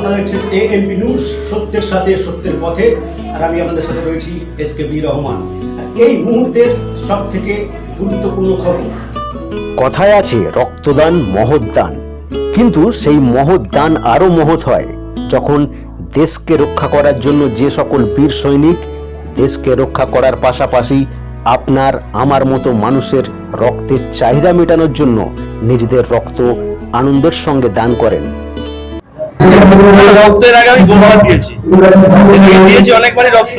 আপনারা দেখছেন এ MP news সত্যের সাথে সত্যের পথে। আর আমি আমাদের সাথে রয়েছি এস কে বি রহমান। এই মুহূর্তের সব থেকে গুরুত্বপূর্ণ খবর। কথায় আছে, রক্তদান মহৎ কিন্তু সেই মহৎ আরও মহৎ হয়, যখন দেশকে রক্ষা করার জন্য যে সকল বীর সৈনিক দেশকে রক্ষা করার পাশাপাশি আপনার, আমার মতো মানুষের রক্তের চাহিদা মেটানোর জন্য নিজেদের রক্ত আনন্দের সঙ্গে দান করেন। রক্তের আগে আমি দিয়েছি। দিয়েছি অনেকবারই রক্ত।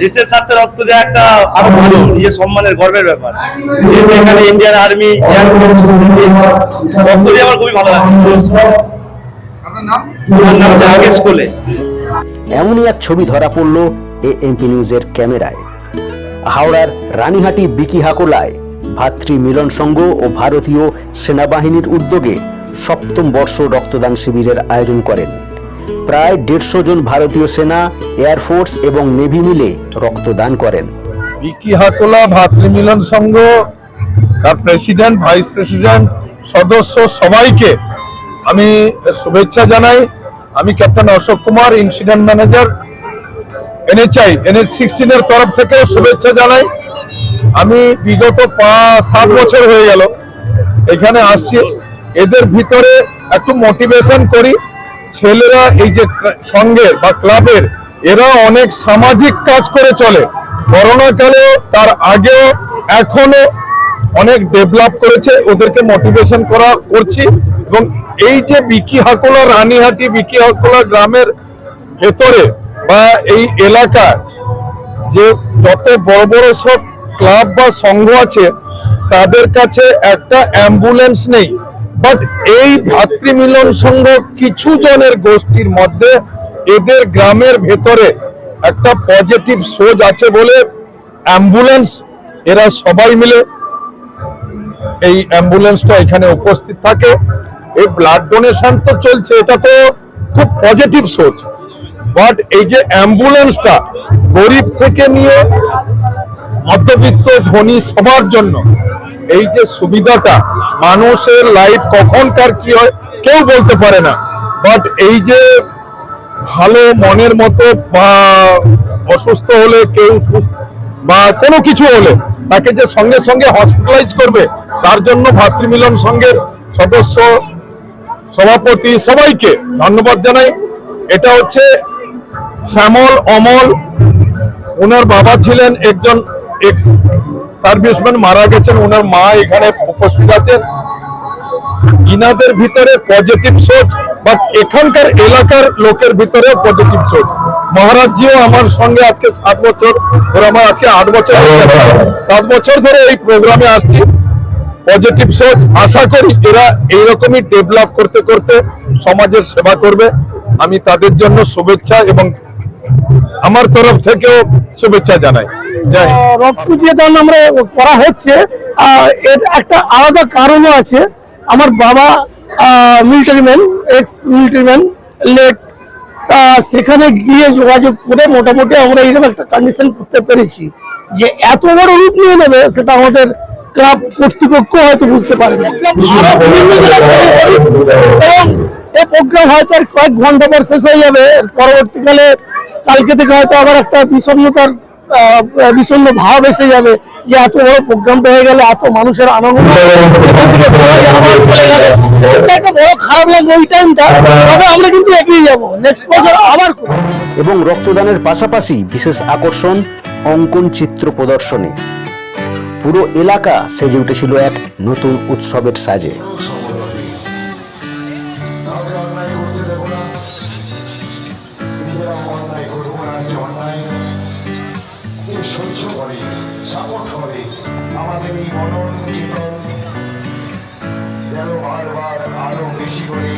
দেশের স্বার্থে রক্ত দেওয়া একটা আরও ভালো নিজের সম্মানের গর্বের ব্যাপার। যেহেতু এখানে ইন্ডিয়ান আর্মি রক্ত দিয়ে আমার খুবই ভালো লাগছে। আমার নাম জাহাঙ্গীর স্কুলে। এমনই এক ছবি ধরা পড়ল এ এমপি নিউজের ক্যামেরায়। হাওড়ার রানীহাটি বিকি হাকোলায় ভাতৃ মিলন সংঘ ও ভারতীয় সেনাবাহিনীর উদ্যোগে সপ্তম বর্ষ রক্তদান শিবিরের আয়োজন করেন। প্রায় দেড়শো জন ভারতীয় সেনা এয়ারফোর্স এবং নেভি মিলে রক্তদান করেন। বিকি হাকোলা ভাতৃমিলন সংঘ, তার প্রেসিডেন্ট, ভাইস প্রেসিডেন্ট, সদস্য সবাইকে আমি শুভেচ্ছা জানাই। আমি captain Ashok Kumar incident manager NHAI NH সিক্সটিনের তরফ থেকেও শুভেচ্ছা জানাই। আমি বিগত পাঁচ, সাত বছর হয়ে গেল। এখানে আসছি। এদের ভিতরে একটু মোটিভেশন করি। ছেলেরা এই যে সঙ্গের বা ক্লাবের, এরা অনেক সামাজিক কাজ করে চলে। করোনা কালে তার আগেও এখনও অনেক ডেভেলপ করেছে, ওদেরকে মোটিভেশন করা করছি। এবং এই যে বিকি হাকোলা, রানীহাটি বিকি হাকোলা গ্রামের ভেতরে বা এই এলাকার যে যত বড় বড় সব ক্লাব বা সংঘ আছে, তাদের কাছে একটা অ্যাম্বুলেন্স নেই। বাট এই ভাতৃমিলন সংঘ কিছু জনের গোষ্ঠীর মধ্যে এদের গ্রামের ভেতরে একটা পজিটিভ সোচ আছে বলে অ্যাম্বুলেন্স এরা সবাই মিলে এই অ্যাম্বুলেন্সটা এখানে উপস্থিত থাকে। এই ব্লাড ডোনেশন তো চলছে, এটা তো খুব পজিটিভ সোচ বাট এই যে অ্যাম্বুলেন্সটা গরিব থেকে নিয়ে মধ্যবিত্ত ধনী সবার জন্য এই যে সুবিধাটা, মানুষের লাইফ কখনকার কি হয়, কেউ বলতে পারে না। বাট এই যে ভালো মনের মতো বা অসুস্থ হলে কেউ বা কোনো কিছু হলে তাকে যে সঙ্গে সঙ্গে হসপিটালাইজ করবে, তার জন্য ভাতৃমিলন সংঘের সদস্য, সভাপতি সবাইকে ধন্যবাদ জানাই। এটা হচ্ছে শ্যামল অমল। ওনার বাবা ছিলেন একজন এক্স সার্ভিসম্যান মারা গেছেন ওনার মা এখানে উপস্থিত আছেন। ইনাদের ভিতরে পজিটিভ সোচ বাট এখানকার এলাকার লোকের ভিতরে পজিটিভ সোচ মহারাজজিও আমার সঙ্গে আজকে সাত বছর ধরে আমার আজকে আট বছর সাত বছর ধরে এই প্রোগ্রামে আসছি। পজিটিভ সোচ আশা করি এরা এইরকমই ডেভেলপ করতে করতে সমাজের সেবা করবে। আমি তাদের জন্য শুভেচ্ছা এবং আমার তরফ থেকেও শুভেচ্ছা জানাই। রক্ত দিয়ে দান আমরা করা হচ্ছে। একটা আলাদা কারণও আছে। আমার বাবা military man ex military man late তা সেখানে গিয়ে যোগাযোগ করে মোটামুটি আমরা এরকম একটা কন্ডিশন করতে পেরেছি যে এত বড় রূপ নিয়ে নেবে, সেটা আমাদের ক্লাব কর্তৃপক্ষ হয়তো বুঝতে পারে না এবং এই প্রোগ্রাম হয়তো আর কয়েক ঘণ্টা পর শেষ হয়ে যাবে। পরবর্তীকালে কালকে থেকে হয়তো আবার একটা বিষণ্ণতার আহ, বিষণ্ণ ভাব এসে যাবে যে এত বড় প্রোগ্রামটা হয়ে গেলে এত মানুষের আনন্দ। ওই টাইমটা আমরা কিন্তু নেক্সট এবং রক্তদানের পাশাপাশি বিশেষ আকর্ষণ অঙ্কন চিত্র প্রদর্শনী। পুরো এলাকা সেজে উঠেছিল এক নতুন উৎসবের সাজে। সহ্য করে সাপোর্ট করে আমাদের এই মনন চেতন যেন বারবার আরও বেশি করে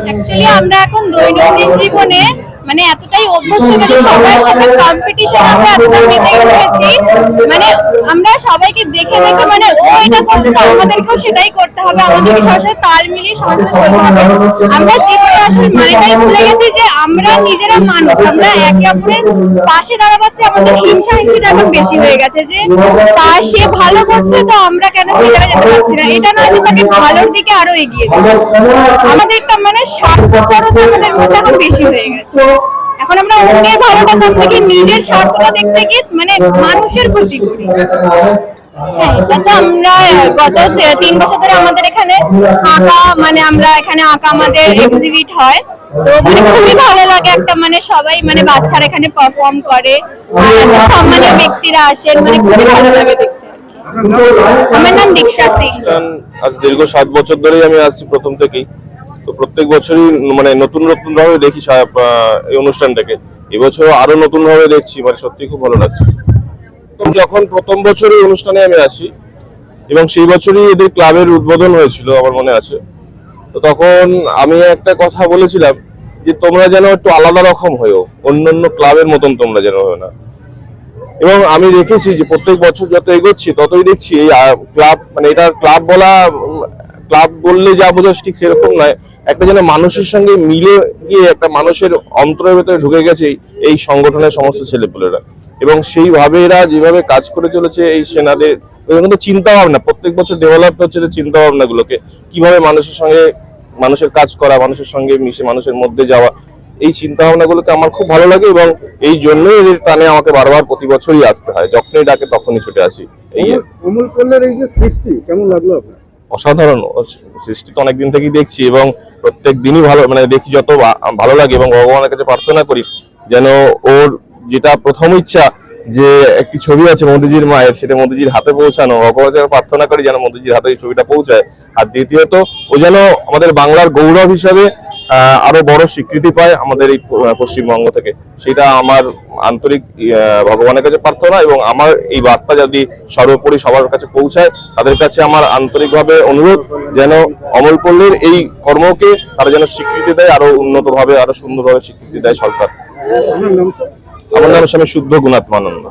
অ্যাকচুয়ালি আমরা এখন দৈনন্দিন জীবনে মানে এতটাই অভ্যস্ত মানে সবার সাথে কম্পিটিশন আমরা এতটা মেতে মানে আমরা সবাইকে দেখে দেখে মানে এটা করছে তো আমাদেরকেও সেটাই করতে হবে আমাদেরকে তাল মিলিয়ে সমাজে চলতে হবে। আমরা জীবনে আসলে মানেটাই ভুলে গেছি যে আমরা নিজেরা মানুষ আমরা একে অপরের পাশে দাঁড়াবাচ্ছি আমাদের হিংসা হিংসিটা এখন বেশি হয়ে গেছে যে তা সে ভালো করছে তো আমরা কেন সেই যেতে পারছি না? এটা নয় যে তাকে ভালোর দিকে আরও এগিয়ে আমাদের একটা মানে স্বার্থপরতা আমাদের মধ্যে এখন বেশি হয়ে গেছে। এখন আমরা অন্যের ভালোটা কম থেকে নিজের স্বার্থটা দেখতে গিয়ে মানে মানুষের ক্ষতি করি। তিন বছর ধরে আমাদের এখানে আঁকা মানে আমরা এখানে আঁকা আমাদের এক্সিবিট হয়। মানে একটা মানে সবাই মানে বাচ্চারা এখানে করে। মানে আমার নাম আজ দীর্ঘ সাত বছর ধরেই আমি আসছি প্রথম থেকেই। তো প্রত্যেক বছরই মানে নতুন নতুন ভাবে দেখি এই অনুষ্ঠানটাকে। এবছর আরও নতুন ভাবে দেখছি মানে সত্যি খুব ভালো লাগছে। যখন প্রথম বছর এই অনুষ্ঠানে আমি আসি, এবং সেই বছরই এদের ক্লাবের উদ্বোধন হয়েছিল আমার মনে আছে, তো তখন আমি একটা কথা বলেছিলাম যে তোমরা যেন একটু আলাদা রকম হয়েও অন্য অন্য ক্লাবের মতন তোমরা যেন হয়েও না। এবং আমি দেখেছি যে প্রত্যেক বছর যত এগোচ্ছি, ততই দেখছি এই ক্লাব মানে এটা ক্লাব বলা, ক্লাব বললে যা বোঝা ঠিক সেরকম নয়, একটা যেন মানুষের সঙ্গে মিলে গিয়ে একটা মানুষের অন্তরের ভেতরে ঢুকে গেছে এই সংগঠনের সমস্ত ছেলেপুলেরা। এবং সেইভাবে এরা যেভাবে কাজ করে চলেছে এই সেনাদের কিন্তু চিন্তা ভাবনা প্রত্যেক বছর ডেভেলপ হচ্ছে যে চিন্তা ভাবনা গুলোকে কীভাবে মানুষের সঙ্গে মানুষের কাজ করা মানুষের সঙ্গে মিশে মানুষের মধ্যে যাওয়া এই চিন্তা ভাবনাগুলোকে আমার খুব ভালো লাগে এবং এই জন্যই এদের টানে আমাকে বারবার প্রতি বছরই আসতে হয় যখনই ডাকে তখনই ছুটে আসি এই অমল পল্লের এই যে সৃষ্টি কেমন লাগল আপনার? অসাধারণ সৃষ্টি তো অনেকদিন থেকেই দেখছি এবং প্রত্যেক দিনই ভালো মানে দেখি যত ভালো লাগে এবং ভগবানের কাছে প্রার্থনা করি যেন ওর যেটা প্রথম ইচ্ছা যে একটি ছবি আছে মোদিজির মায়ের, সেটা মোদিজির হাতে পৌঁছানো। কাছে প্রার্থনা করি যেন মোদিজির হাতে এই ছবিটা পৌঁছায়। আর দ্বিতীয়ত, ও যেন আমাদের বাংলার গৌরব হিসাবে আরও বড় স্বীকৃতি পায় আমাদের এই পশ্চিমবঙ্গ থেকে। সেটা আমার আন্তরিক ভগবানের কাছে প্রার্থনা এবং আমার এই বার্তা যদি সর্বোপরি সবার কাছে পৌঁছায়, তাদের কাছে আমার আন্তরিকভাবে অনুরোধ যেন অমল পল্লীর এই কর্মকে তারা যেন স্বীকৃতি দেয়, আরও উন্নতভাবে, আরও সুন্দরভাবে স্বীকৃতি দেয় সরকার। আমার নাম স্বামী শুদ্ধ গুণাত্মানন্দ।